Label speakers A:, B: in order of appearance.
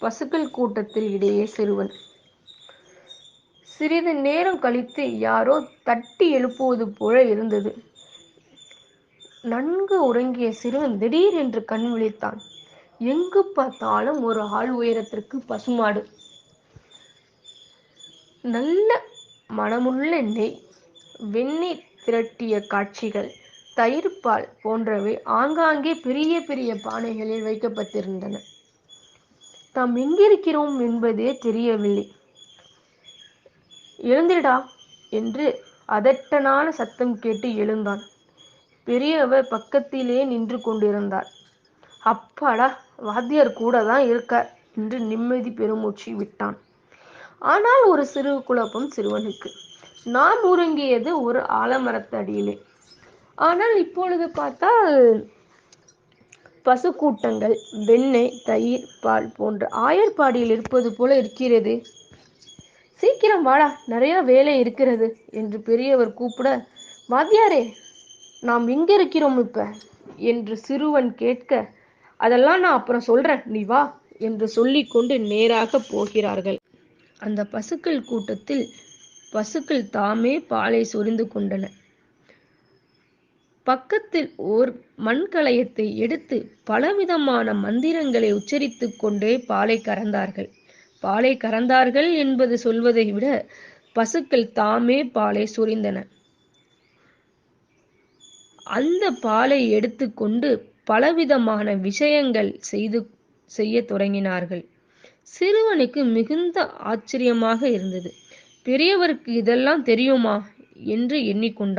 A: பசுக்கள் கூட்டத்தில் இடையே சிறுவன். சிறிது நேரம் கழித்து யாரோ தட்டி எழுப்புவது போல இருந்தது. நன்கு உறங்கிய சிறுவன் திடீரென்று கண் விழித்தான். எங்கு பார்த்தாலும் ஒரு ஆள் உயரத்திற்கு பசுமாடு. நல்ல மனமுள்ள நெய் வெண்ணெய் திரட்டிய காட்சிகள் தயிர்பால் போன்றவை ஆங்காங்கே பெரிய பெரிய பானைகளில் வைக்கப்பட்டிருந்தன. தாம் எங்கிருக்கிறோம் என்பதே தெரியவில்லை. எழுந்திடா என்று அதட்டனான சத்தம் கேட்டு எழுந்தான். பெரியவர் பக்கத்திலே நின்று கொண்டிருந்தார். அப்பாடா வாத்தியார் கூட தான் இருக்கார் என்று நிம்மதி பெருமூச்சு விட்டான். ஆனால் ஒரு சிறு குழப்பம் சிறுவனுக்கு. நான் உறங்கியது ஒரு ஆலமரத்தடியிலே. ஆனால் இப்பொழுது பார்த்தால் பசுக்கூட்டங்கள் வெண்ணெய் தயிர் பால் போன்ற ஆயர்பாடியில் இருப்பது போல இருக்கிறது. சீக்கிரம் வாடா நிறைய வேலை இருக்கிறது என்று பெரியவர் கூப்பிட வாத்தியாரே நாம் எங்க இருக்கிறோம் இப்ப? என்று சிறுவன் கேட்க அதெல்லாம் நான் அப்புறம் சொல்றேன் நீ வா என்று சொல்லிக்கொண்டு நேராக போகிறார்கள். அந்த பசுக்கள் கூட்டத்தில் பசுக்கள் தாமே பாலை சொரிந்து கொண்டன. பக்கத்தில் ஓர் மண்கலயத்தை எடுத்து பலவிதமான மந்திரங்களை உச்சரித்துக் கொண்டே பாலை கறந்தார்கள். பாலை கறந்தார்கள் என்பது சொல்வதை விட பசுக்கள் தாமே பாலை சொரிந்தன. அந்த பாலை எடுத்துக்கொண்டு பலவிதமான விஷயங்கள் செய்து செய்ய தொடங்கினார்கள். சிறுவனுக்கு மிகுந்த ஆச்சரியமாக இருந்தது. பெரியவருக்கு இதெல்லாம் தெரியுமா? என்று எண்ணிக்கொண்டான்